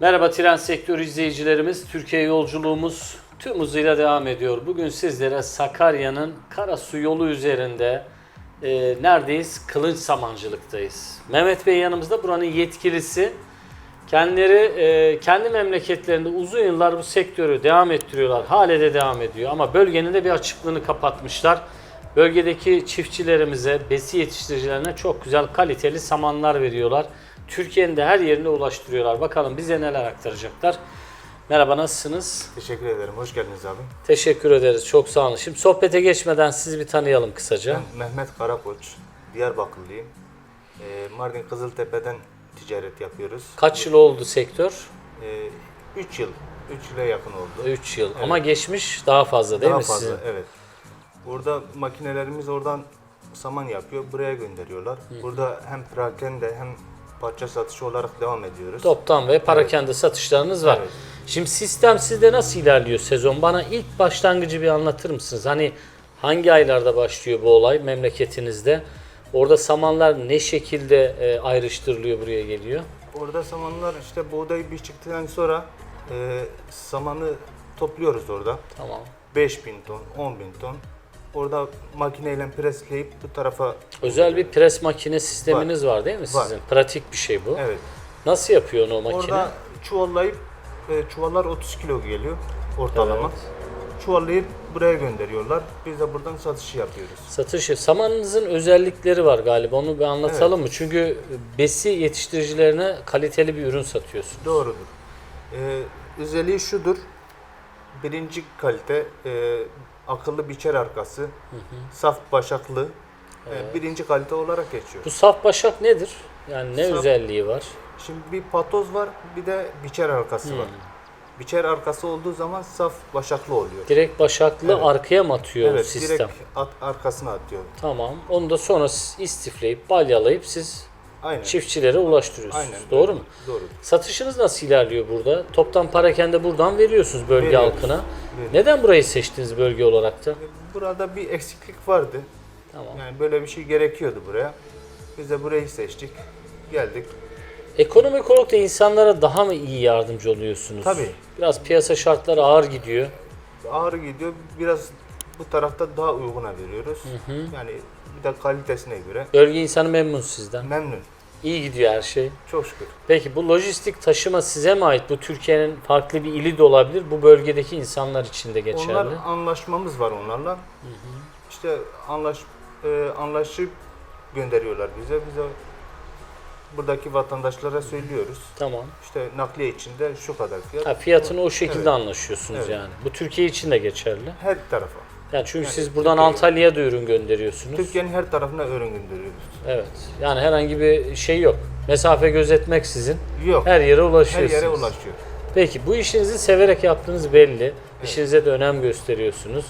Merhaba tren sektörü izleyicilerimiz. Türkiye yolculuğumuz tüm hızıyla devam ediyor. Bugün sizlere Sakarya'nın Karasu yolu üzerinde e, neredeyiz? Kılınç Samancılık'tayız. Mehmet Bey yanımızda buranın yetkilisi. Kendileri e, kendi memleketlerinde uzun yıllar bu sektörü devam ettiriyorlar. Hale de devam ediyor ama bölgenin de bir açıklığını kapatmışlar. Bölgedeki çiftçilerimize, besi yetiştiricilerine çok güzel kaliteli samanlar veriyorlar. Türkiye'nin de her yerine ulaştırıyorlar. Bakalım bize neler aktaracaklar. Merhaba nasılsınız? Teşekkür ederim. Hoş geldiniz abi. Teşekkür ederiz. Çok sağ olun. Şimdi sohbete geçmeden sizi bir tanıyalım kısaca. Ben Mehmet Karakoç. Diyarbakırlıyım. Ee, Mardin Kızıltepe'den ticaret yapıyoruz. Kaç yıl oldu sektör? 3 yıl. 3 yıla yakın oldu. 3 yıl. Ama geçmiş daha fazla değil Daha mi fazla sizin? evet. Burada makinelerimiz oradan saman yapıyor. Buraya gönderiyorlar. Burada hem perakende hem parça satışı olarak devam ediyoruz. Toptan ve parakende satışlarınız var. Evet. Şimdi sistem sizde nasıl ilerliyor sezon? Bana ilk başlangıcı bir anlatır mısınız? Hani hangi aylarda başlıyor bu olay memleketinizde? Orada samanlar ne şekilde e, ayrıştırılıyor buraya geliyor? Orada samanlar işte buğday bir çıktıktan sonra e, samanı topluyoruz orada. Tamam. 5000 ton, 10 bin ton. Orada makineyle presleyip bu tarafa Özel bir pres makine sisteminiz var, değil mi Var. sizin? Pratik bir şey bu. evet. Nasıl yapıyor o makine? Orada çuvallayıp e, çuvallar 30 kilo geliyor ortalama. Evet. Çuvallayıp buraya gönderiyorlar. Biz de buradan satışı yapıyoruz. Satışı. Samanınızın özellikleri var galiba. Onu bir anlatalım mı? Çünkü besi yetiştiricilerine kaliteli bir ürün satıyorsun. Doğrudur. E, özelliği şudur. Birinci kalite e, akıllı biçer arkası, saf başaklı. e, birinci kalite olarak geçiyor. Bu saf başak nedir? Yani ne Saf- özelliği var? Şimdi bir patoz var, bir de biçer arkası Hmm. var. Biçer arkası olduğu zaman saf başaklı oluyor. Direkt başaklı Evet. arkaya mı atıyor Evet, sistem? direkt at, arkasına atıyor. Tamam. Onu da sonra istifleyip balyalayıp siz Aynen. çiftçilere ulaştırıyorsunuz. Aynen. Doğru mu? Doğru. Satışınız nasıl ilerliyor burada? Toptan parakende buradan veriyorsunuz bölge Veriyoruz. halkına. Veriyoruz. Neden burayı seçtiniz bölge olarak da? Burada bir eksiklik vardı. Tamam. Yani böyle bir şey gerekiyordu buraya. Biz de burayı seçtik. Geldik. Ekonomik olarak da insanlara daha mı iyi yardımcı oluyorsunuz? Tabii. Biraz piyasa şartları ağır gidiyor. Ağır gidiyor. Biraz bu tarafta daha uyguna veriyoruz. Yani bir de kalitesine göre. Bölge insanı memnun sizden. Memnun. İyi gidiyor her şey. Çok şükür. Peki bu lojistik taşıma size mi ait? Bu Türkiye'nin farklı bir ili de olabilir. Bu bölgedeki insanlar için de geçerli. Onlar anlaşmamız var onlarla. İşte anlaş e, anlaşıp gönderiyorlar bize. Bize buradaki vatandaşlara söylüyoruz. Tamam. İşte nakliye içinde şu kadar fiyat. Ha, fiyatını o şekilde Evet. anlaşıyorsunuz Evet. yani. Bu Türkiye için de geçerli. Her tarafa. Yani çünkü Yani siz buradan Antalya'ya da ürün gönderiyorsunuz. Türkiye'nin her tarafına ürün gönderiyoruz. Evet. Yani herhangi bir şey yok. Mesafe gözetmek sizin. Yok. Her yere Her ulaşıyorsunuz. yere ulaşıyor. Peki bu işinizi severek yaptığınız belli. İşinize de önem gösteriyorsunuz.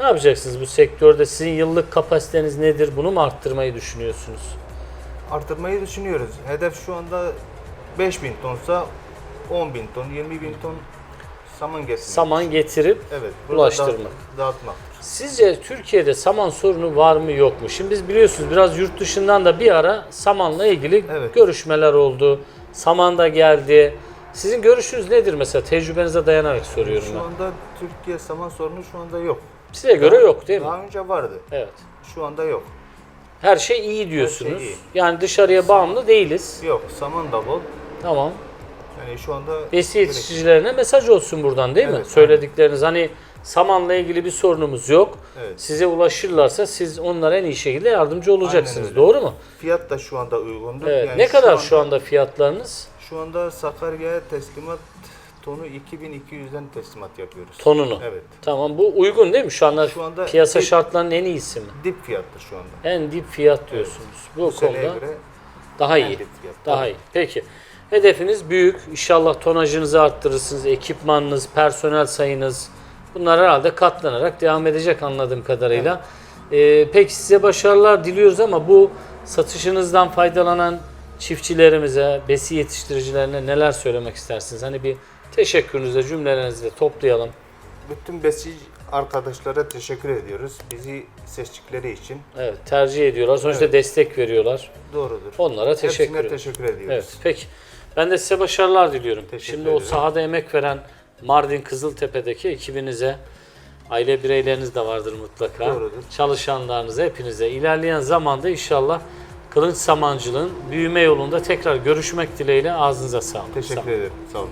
Ne yapacaksınız bu sektörde? Sizin yıllık kapasiteniz nedir? Bunu mu arttırmayı düşünüyorsunuz? Artırmayı düşünüyoruz. Hedef şu anda 5000 tonsa 10 bin ton, 20 bin ton saman getirmek. Saman getirip evet, ulaştırmak. dağıt- dağıtmak. Sizce Türkiye'de saman sorunu var mı yok mu? Şimdi biz biliyorsunuz biraz yurt dışından da bir ara samanla ilgili Evet. görüşmeler oldu. Saman da geldi. Sizin görüşünüz nedir mesela? Tecrübenize dayanarak soruyorum Şu ben. anda Türkiye saman sorunu şu anda yok. Size göre yok değil mi? Daha önce vardı. Evet. Şu anda yok. Her şey iyi diyorsunuz. iyi. Yani dışarıya bağımlı değiliz. Yok. Saman da bol. Tamam. Yani şu anda Besi yetiştiricilerine mesaj olsun buradan değil mi? Evet, Söyledikleriniz hani samanla ilgili bir sorunumuz yok. Evet. Size ulaşırlarsa siz onlara en iyi şekilde yardımcı olacaksınız. Doğru mu? fiyat da şu anda uygundur. Evet. Yani ne kadar anda- şu anda fiyatlarınız? Şu anda Sakarya'ya teslimat tonu 2200'den teslimat yapıyoruz. Tonunu. Evet. Tamam bu uygun değil mi? Şu anda, Şu anda piyasa dip- şartlarının en iyisi mi? Dip fiyattır şu anda. En dip fiyat diyorsunuz. Bu, Bu seneye konuda göre daha iyi. fiyat. Daha iyi. Peki. Hedefiniz büyük. İnşallah tonajınızı arttırırsınız. Ekipmanınız, personel sayınız. Bunlar herhalde katlanarak devam edecek anladığım kadarıyla. Ee, peki size başarılar diliyoruz ama bu satışınızdan faydalanan çiftçilerimize, besi yetiştiricilerine neler söylemek istersiniz? Hani bir teşekkürünüzle, cümlelerinizi de toplayalım. Bütün besici arkadaşlara teşekkür ediyoruz. Bizi seçtikleri için. Evet, tercih ediyorlar. Sonuçta Evet. destek veriyorlar. Doğrudur. Onlara teşekkür Hepsine ederim. teşekkür ediyoruz. Evet, peki. Ben de size başarılar diliyorum. Teşekkür Şimdi o ederim. sahada emek veren Mardin Kızıltepe'deki ekibinize, aile bireyleriniz de vardır mutlaka. Doğrudur. Çalışanlarınıza, hepinize. ilerleyen zamanda inşallah Kılınç Samancılığın büyüme yolunda tekrar görüşmek dileğiyle ağzınıza sağlık. Sağ. Teşekkür ederim. Sağ olun.